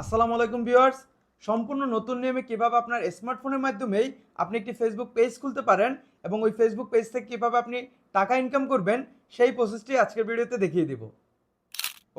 আসসালামু আলাইকুম ভিউয়ার্স। সম্পূর্ণ নতুন নিয়মে কীভাবে আপনার স্মার্টফোনের মাধ্যমেই আপনি একটি ফেসবুক পেজ খুলতে পারেন এবং ওই ফেসবুক পেজ থেকে কীভাবে আপনি টাকা ইনকাম করবেন, সেই প্রসেসটি আজকের ভিডিওতে দেখিয়ে দিব।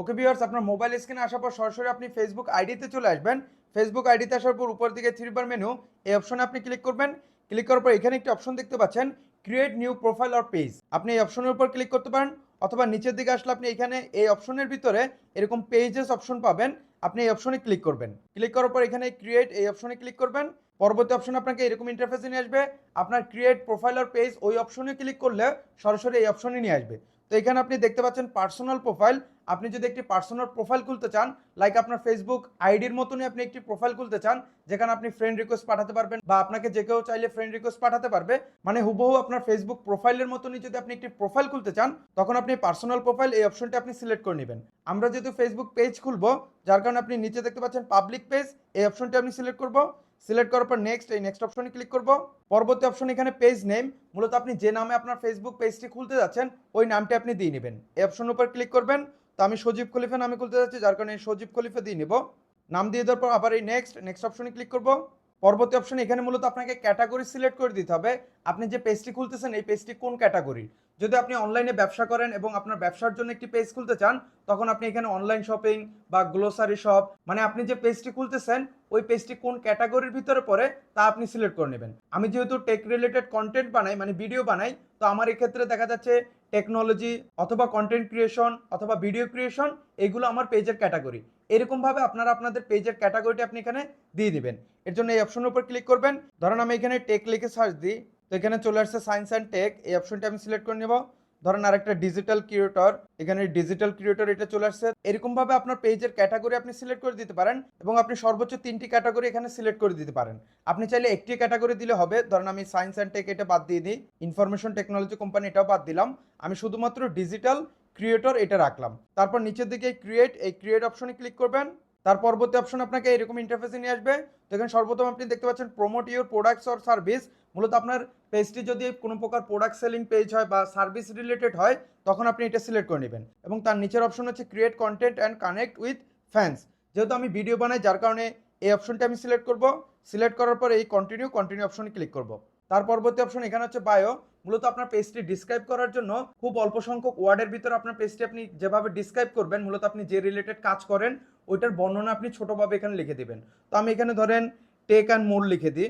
ওকে ভিউয়ার্স আপনার মোবাইল স্ক্রিনে আসার পর সরাসরি আপনি ফেসবুক আইডিতে চলে আসবেন। ফেসবুক আইডিতে আসার পর উপর দিকে থ্রি বার মেনু এই অপশনে আপনি ক্লিক করবেন। ক্লিক করার পর এখানে একটি অপশন দেখতে পাচ্ছেন create new profile or page আপনি এই অপশনের উপর ক্লিক করতে পারেন, অথবা নিচের দিকে আসলে আপনি এখানে এই অপশনের ভিতরে এরকম পেজেস অপশন পাবেন। আপনি এই অপশনে ক্লিক করবেন। ক্লিক করার পর এখানে ক্রিয়েট এই অপশনে ক্লিক করবেন। পরবর্তী অপশন আপনাকে এরকম ইন্টারফেসে নিয়ে আসবে। আপনার ক্রিয়েট প্রোফাইল আর পেজ ওই অপশনে ক্লিক করলে সরাসরি এই অপশনে নিয়ে আসবে। তো এখানে আপনি দেখতে পাচ্ছেন পার্সোনাল প্রোফাইল আপনি যদি একটি পার্সোনাল প্রোফাইল খুলতে চান লাইক আপনার ফেসবুক আইডির মতনই আপনি একটি প্রোফাইল খুলতে চান, যেখানে আপনি ফ্রেন্ড রিকোয়েস্ট পাঠাতে পারবেন বা আপনাকে যে কেউ চাইলে ফ্রেন্ড রিকোয়েস্ট পাঠাতে পারবে মানে হুবহু আপনার ফেসবুক প্রোফাইলের মতনই যদি আপনি একটি প্রোফাইল খুলতে চান, তখন আপনি পার্সোনাল প্রোফাইল এই অপশনটি আপনি সিলেক্ট করে নেবেন। আমরা যেহেতু ফেসবুক পেজ খুলবো, যার কারণে আপনি নিচে দেখতে পাচ্ছেন পাবলিক পেজ এই অপশনটি আপনি সিলেক্ট করব। সিলেক্ট করার পর নেক্সট এই নেক্সট অপশনে ক্লিক করব। পরবর্তী অপশন এখানে পেজ নেম মূলত আপনি যে নামে আপনার ফেসবুক পেজটি খুলতে যাচ্ছেন, ওই নামটি আপনি দিয়ে নেবেন। এই অপশনের উপর ক্লিক করবেন। তো আমি সজীব খলিফা নামে খুলতে যাচ্ছি, যার কারণে সজীব খলিফা দিয়ে নেব। নাম দিয়ে দেওয়ার পর আবার এই নেক্সট নেক্সট অপশনে ক্লিক করব। পরবর্তী অপশনে এখানে মূলত আপনাকে ক্যাটাগরি সিলেক্ট করে দিতে হবে। আপনি যে পেজটি খুলতেছেন, এই পেজটি কোন ক্যাটাগরির যদি আপনি অনলাইনে ব্যবসা করেন এবং আপনার ব্যবসার জন্য একটি পেজ খুলতে চান, তখন আপনি এখানে অনলাইন শপিং বা গ্লোসারি শপ মানে আপনি যে পেজটি খুলতেছেন ওই পেজটি কোন ক্যাটাগরির ভিতরে পড়ে তা আপনি সিলেক্ট করে নেবেন। আমি যেহেতু টেক রিলেটেড কন্টেন্ট বানাই মানে ভিডিও বানাই, তো আমার এক্ষেত্রে দেখা যাচ্ছে টেকনোলজি অথবা কন্টেন্ট ক্রিয়েশন অথবা ভিডিও ক্রিয়েশন এগুলো আমার পেজের ক্যাটাগরি এরকমভাবে আপনারা আপনাদের পেজের ক্যাটাগরিটি আপনি এখানে দিয়ে দিবেন। এর জন্য এই অপশনের উপর ক্লিক করবেন। ধরেন আমি এখানে টেক লিখে সার্চ দিই, তো এখানে চলে আসছে সায়েন্স অ্যান্ড টেক এই অপশনটি আমি সিলেক্ট করে নেব। ধরেন আরেকটা ডিজিটাল ক্রিয়েটর এখানে ডিজিটাল ক্রিয়েটর এটা চলে আসছে। এরকম ভাবে আপনার পেজের ক্যাটাগরি আপনি সিলেক্ট করে দিতে পারেন এবং আপনি সর্বোচ্চ তিনটি ক্যাটাগরি এখানে সিলেক্ট করে দিতে পারেন। আপনি চাইলে একটি ক্যাটাগরি দিলে হবে, ধরেন আমি সায়েন্স অ্যান্ড টেক এটা বাদ দিয়ে দিই ইনফরমেশন টেকনোলজি কোম্পানি এটাও বাদ দিলাম। আমি শুধুমাত্র ডিজিটাল ক্রিয়েটর এটা রাখলাম। তারপর নিচের দিকে ক্রিয়েট এই ক্রিয়েট অপশনে ক্লিক করবেন। তার পরবর্তী অপশন আপনাকে এরকম ইন্টারফেসে নিয়ে আসবে। তো এখানে সর্বপ্রথম আপনি দেখতে পাচ্ছেন promote your products or service মূলত আপনার পেজটি যদি কোনো প্রকার প্রোডাক্ট সেলিং পেজ হয় বা সার্ভিস রিলেটেড হয়, তখন আপনি এটা সিলেক্ট করে নেবেন। এবং তার নিচের অপশন হচ্ছে create content and connect with fans যেহেতু আমি ভিডিও বানাই, যার কারণে এই অপশনটা আমি সিলেক্ট করব। সিলেক্ট করার পর এই কন্টিনিউ কন্টিনিউ অপশনে ক্লিক করব। তার পরবর্তী অপশন এখানে হচ্ছে বায়ো মূলত আপনার পেজটি ডিসক্রাইব করার জন্য খুব অল্প সংখ্যক ওয়ার্ডের ভিতরে আপনার পেজটি আপনি যেভাবে ডিসক্রাইব করবেন, মূলত আপনি যে রিলেটেড কাজ করেন, ওইটার বর্ণনা আপনি ছোটোভাবে এখানে লিখে দিবেন। তো আমি এখানে ধরেন টেক অ্যান্ড মোড লিখে দিই।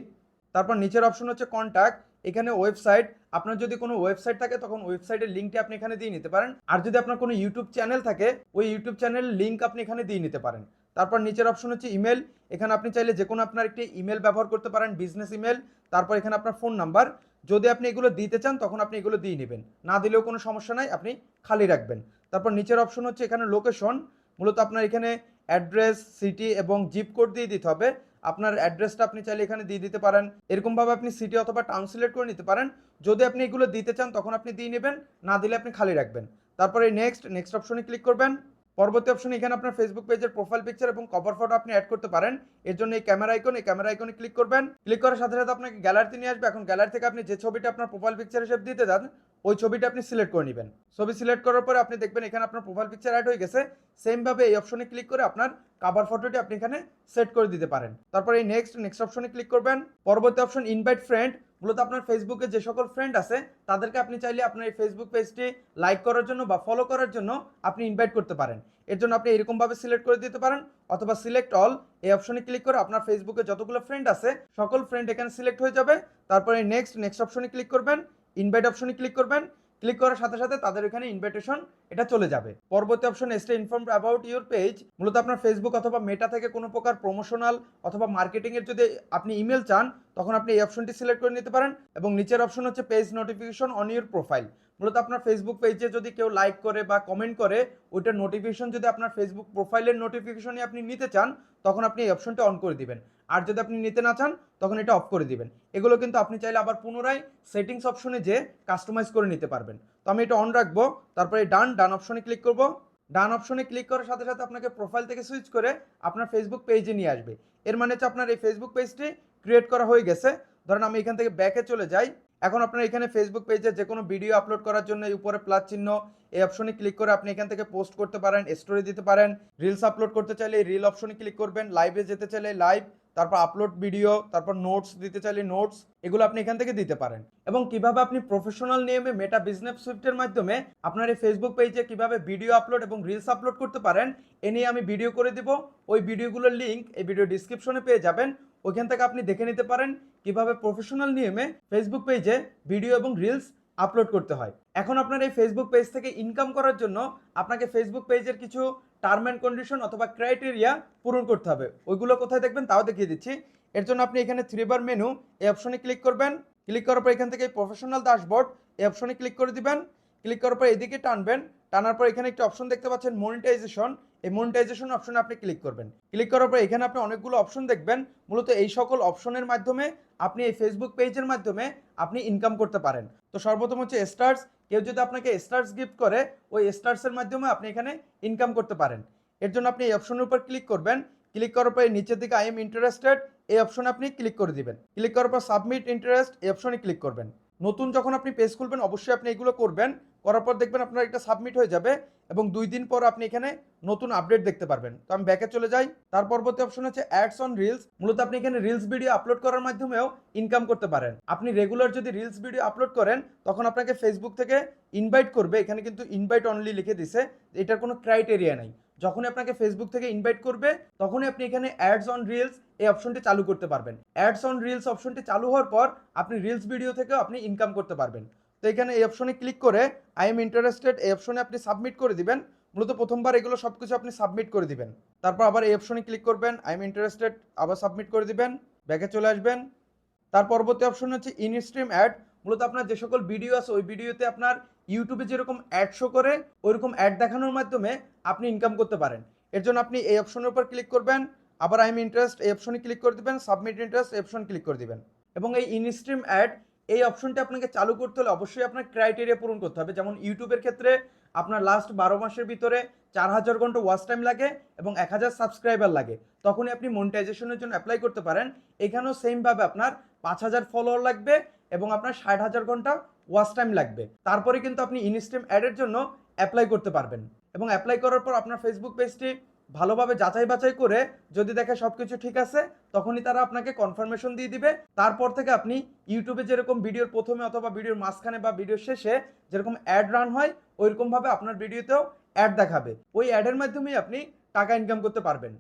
তারপর নিচের অপশন হচ্ছে কন্ট্যাক্ট এখানে ওয়েবসাইট আপনার যদি কোনো ওয়েবসাইট থাকে, তখন ওয়েবসাইটের লিঙ্কটি আপনি এখানে দিয়ে নিতে পারেন। আর যদি আপনার কোনো ইউটিউব চ্যানেল থাকে, ওই ইউটিউব চ্যানেলের লিঙ্ক আপনি এখানে দিয়ে নিতে পারেন। তারপর নিচের অপশন হচ্ছে ইমেল এখানে আপনি চাইলে যে কোনো আপনার একটি ইমেল ব্যবহার করতে পারেন বিজনেস ইমেল তারপর এখানে আপনার ফোন নাম্বার যদি আপনি এগুলো দিতে চান, তখন আপনি এগুলো দিয়ে নেবেন। না দিলেও কোনো সমস্যা নাই, আপনি খালি রাখবেন। তারপর নিচের অপশন হচ্ছে এখানে লোকেশন মূলত আপনার এখানে অ্যাড্রেস সিটি এবং জিপ কোড দিয়ে দিতে হবে। আপনার অ্যাড্রেসটা আপনি চাইলে এখানে দিয়ে দিতে পারেন। এরকমভাবে আপনি সিটি অথবা টাউন সিলেক্ট করে নিতে পারেন। যদি আপনি এগুলো দিতে চান, তখন আপনি দিয়ে নেবেন। না দিলে আপনি খালি রাখবেন। তারপরে নেক্সট নেক্সট অপশনে ক্লিক করবেন। পরবর্তী অপশন এখানে আপনার ফেসবুক পেজের প্রোফাইল পিকচার এবং কভার ফটো আপনি অ্যাড করতে পারেন। এর জন্য এই ক্যামেরা আইকন এই ক্যামেরা আইকনে ক্লিক করবেন। ক্লিক করার সাথে সাথে আপনাকে গ্যালারিতে নিয়ে আসবে। এখন গ্যালারি থেকে আপনি যে ছবিটা আপনার প্রোফাইল পিকচার হিসেবে দিতে যান ওই ছবিটা আপনি সিলেক্ট করে নেবেন। ছবি সিলেক্ট করার পরে আপনি দেখবেন এখানে আপনার প্রোফাইল পিকচার অ্যাড হয়ে গেছে। সেমভাবে এই অপশনে ক্লিক করে আপনার কাভার ফটোটি আপনি এখানে সেট করে দিতে পারেন। তারপর এই নেক্সট নেক্সট অপশনে ক্লিক করবেন। পরবর্তী অপশন ইনভাইট ফ্রেন্ড মূলত আপনার ফেসবুকে যে সকল ফ্রেন্ড আছে, তাদেরকে আপনি চাইলে আপনার এই ফেসবুক পেজটি লাইক করার জন্য বা ফলো করার জন্য আপনি ইনভাইট করতে পারেন। এর জন্য আপনি এরকমভাবে সিলেক্ট করে দিতে পারেন, অথবা সিলেক্ট অল এই অপশনে ক্লিক করে আপনার ফেসবুকে যতগুলো ফ্রেন্ড আছে, সকল ফ্রেন্ড এখানে সিলেক্ট হয়ে যাবে। তারপরে নেক্সট নেক্সট অপশনে ক্লিক করবেন ইনভাইট অপশনে ক্লিক করবেন ক্লিক করার সাথে সাথে তাদের এখানে ইনভাইটেশন এটা চলে যাবে। পরবর্তী option stay inform about your page মূলত আপনার ফেসবুক অথবা মেটা থেকে কোনো প্রকার প্রমোশনাল অথবা মার্কেটিংয়ের যদি আপনি ইমেল চান, তখন আপনি এই অপশনটি সিলেক্ট করে নিতে পারেন এবং নিচের অপশন হচ্ছে page notification on your profile মূলত আপনার ফেসবুক পেজে যদি কেউ লাইক করে বা কমেন্ট করে, ওইটার নোটিফিকেশন যদি আপনার ফেসবুক প্রোফাইলের নোটিফিকেশনই আপনি নিতে চান, তখন আপনি এই অপশনটা অন করে দিবেন। আর যদি আপনি নিতে না চান, তখন এটা অফ করে দিবেন। এগুলো কিন্তু আপনি চাইলে আবার পুনরায় সেটিংস অপশনে যে কাস্টমাইজ করে নিতে পারবেন। তো আমি এটা অন রাখব, তারপরে ডান ডান অপশনে ক্লিক করব। ডান অপশনে ক্লিক করার সাথে সাথে আপনাকে প্রোফাইল থেকে সুইচ করে আপনার ফেসবুক পেজে নিয়ে আসবে। এর মানে হচ্ছে আপনার এই ফেসবুক পেজটি ক্রিয়েট করা হয়ে গেছে। ধরেন আমি এখান থেকে ব্যাকে চলে যাই। এখন আপনার এখানে ফেসবুক পেজে যে কোনো ভিডিও আপলোড করার জন্য এই উপরে প্লাস চিহ্ন, এই অপশনে ক্লিক করে আপনি এখান থেকে পোস্ট করতে পারেন স্টোরি দিতে পারেন। রিলস আপলোড করতে চাইলে রিল অপশনে ক্লিক করবেন লাইভে যেতে চাইলে লাইভ তারপর আপলোড ভিডিও তারপর নোটস দিতে চাইলে নোটস এগুলো আপনি এখান থেকে দিতে পারেন। এবং কীভাবে আপনি প্রফেশনাল নিয়মে মেটা বিজনেস সুইফটের মাধ্যমে আপনার এই ফেসবুক পেজে কীভাবে ভিডিও আপলোড এবং রিলস আপলোড করতে পারেন, এ নিয়ে আমি ভিডিও করে দিব। ওই ভিডিওগুলোর লিঙ্ক এই ভিডিও ডিসক্রিপশনে পেয়ে যাবেন। ওইখান থেকে আপনি দেখে নিতে পারেন কীভাবে প্রফেশনাল নিয়মে ফেসবুক পেজে ভিডিও এবং রিলস আপলোড করতে হয়। এখন আপনার এই ফেসবুক পেজ থেকে ইনকাম করার জন্য আপনাকে ফেসবুক পেজের কিছু টার্ম অ্যান্ড কন্ডিশন অথবা ক্রাইটেরিয়া পূরণ করতে হবে। ওইগুলো কোথায় দেখবেন তাও দেখিয়ে দিচ্ছি। এর জন্য আপনি এখানে থ্রি বার মেনু এই অপশনে ক্লিক করবেন। ক্লিক করার পর এখান থেকে প্রফেশনাল ড্যাশবোর্ড এই অপশনে ক্লিক করে দিবেন। ক্লিক করার পর এদিকে টানবেন। টানার পর এখানে একটি অপশন দেখতে পাচ্ছেন মনিটাইজেশন এই মনিটাইজেশন অপশনে আপনি ক্লিক করবেন। ক্লিক করার পর এখানে আপনি অনেকগুলো অপশন দেখবেন। মূলত এই সকল অপশনের মাধ্যমে আপনি এই ফেসবুক পেজের মাধ্যমে আপনি ইনকাম করতে পারেন। তো সর্বপ্রথম হচ্ছে স্টার্স কেউ যদি আপনাকে স্টার্স গিফট করে, ওই স্টার্সের মাধ্যমে আপনি এখানে ইনকাম করতে পারেন। এর জন্য আপনি এই অপশনের উপর ক্লিক করবেন। ক্লিক করার পর নিচের দিকে আই এম ইন্টারেস্টেড এই অপশনে আপনি ক্লিক করে দিবেন। ক্লিক করার পর সাবমিট ইন্টারেস্ট এই অপশনে ক্লিক করবেন। নতুন যখন আপনি পেজ খুলবেন, অবশ্যই আপনি এগুলো করবেন। করার পর দেখবেন আপনার একটা সাবমিট হয়ে যাবে এবং দুই দিন পর আপনি এখানে নতুন আপডেট দেখতে পারবেন। তো আমি ব্যাকে চলে যাই। তার পরবর্তী অপশন হচ্ছে অ্যাডস অন রিলস মূলত আপনি এখানে রিলস ভিডিও আপলোড করার মাধ্যমেও ইনকাম করতে পারেন। আপনি রেগুলার যদি রিলস ভিডিও আপলোড করেন, তখন আপনাকে ফেসবুক থেকে ইনভাইট করবে। এখানে কিন্তু ইনভাইট অনলি লিখে দিছে। এটার কোনো ক্রাইটেরিয়া নাই। যখনই আপনাকে ফেসবুক থেকে ইনভাইট করবে, তখনই আপনি এখানে অ্যাডস অন রিলস এই অপশনটি চালু করতে পারবেন। অ্যাডস অন রিলস অপশনটি চালু হওয়ার পর আপনি রিলস ভিডিও থেকেও আপনি ইনকাম করতে পারবেন। তো এখানে এই অপশনে ক্লিক করে আই এম ইন্টারেস্টেড এই অপশনে আপনি সাবমিট করে দিবেন। মূলত প্রথমবার এগুলো সব কিছু আপনি সাবমিট করে দিবেন। তারপর আবার এই অপশনে ক্লিক করবেন আই এম ইন্টারেস্টেড আবার সাবমিট করে দিবেন ব্যাকে চলে আসবেন। তার পরবর্তী অপশন হচ্ছে ইন স্ট্রিম অ্যাড মূলত আপনার যে সকল ভিডিও আছে, ওই ভিডিওতে আপনার ইউটিউবে যেরকম অ্যাড শো করে, ওইরকম অ্যাড দেখানোর মাধ্যমে আপনি ইনকাম করতে পারেন। এর জন্য আপনি এই অপশনের উপর ক্লিক করবেন, আবার আই এম ইন্টারেস্ট এই অপশনে ক্লিক করে দিবেন সাবমিট ইন্টারেস্ট অপশন ক্লিক করে দিবেন। এবং এই ইনস্ট্রিম অ্যাড এই অপশনটা আপনাকে চালু করতে হলে অবশ্যই আপনার ক্রাইটেরিয়া পূরণ করতে হবে। যেমন ইউটিউবের ক্ষেত্রে আপনার লাস্ট বারো মাসের ভিতরে চার হাজার ঘণ্টা ওয়াচ টাইম লাগে এবং এক হাজার সাবস্ক্রাইবার লাগে। তখনই আপনি মনিটাইজেশনের জন্য অ্যাপ্লাই করতে পারেন। এখানেও সেমভাবে আপনার পাঁচ হাজার ফলোয়ার লাগবে এবং আপনার ষাট হাজার ঘণ্টা ওয়াচ টাইম লাগবে। তারপরে কিন্তু আপনি ইনস্ট্রিম অ্যাডের জন্য অ্যাপ্লাই করতে পারবেন। এবং অ্যাপ্লাই করার পর আপনার ফেসবুক পেজটি ভালোভাবে যাচাই বাছাই করে যদি দেখে সব কিছু ঠিক আছে, তখনই তারা আপনাকে কনফার্মেশন দিয়ে দিবে। তারপর থেকে আপনি ইউটিউবে যেরকম ভিডিওর প্রথমে অথবা ভিডিওর মাঝখানে বা ভিডিওর শেষে যেরকম অ্যাড রান হয়, ওইরকমভাবে আপনার ভিডিওতেও অ্যাড দেখাবে। ওই অ্যাডের মাধ্যমেই আপনি টাকা ইনকাম করতে পারবেন।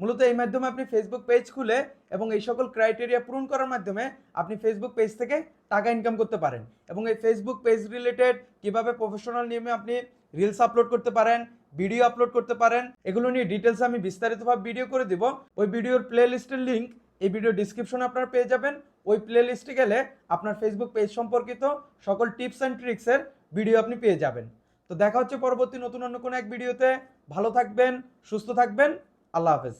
মূলত এই মাধ্যমে আপনি ফেসবুক পেজ খুলে এবং এই সকল ক্রাইটেরিয়া পূরণ করার মাধ্যমে আপনি ফেসবুক পেজ থেকে টাকা ইনকাম করতে পারেন। এবং এই ফেসবুক পেজ রিলেটেড কীভাবে প্রফেশনাল নিয়মে আপনি রিলস আপলোড করতে পারেন ভিডিও আপলোড করতে পারেন। এগুলো নিয়ে ডিটেলস আমি বিস্তারিতভাবে ভিডিও করে দিব। ওই ভিডিওর প্লে লিস্টের লিঙ্ক এই ভিডিও ডিসক্রিপশনে আপনারা পেয়ে যাবেন। ওই প্লে লিস্টে গেলে আপনার ফেসবুক পেজ সম্পর্কিত সকল টিপস অ্যান্ড ট্রিক্সের ভিডিও আপনি পেয়ে যাবেন। তো দেখা হচ্ছে পরবর্তী নতুন অন্য কোনো এক ভিডিওতে ভালো থাকবেন, সুস্থ থাকবেন। আল্লাহ হাফেজ।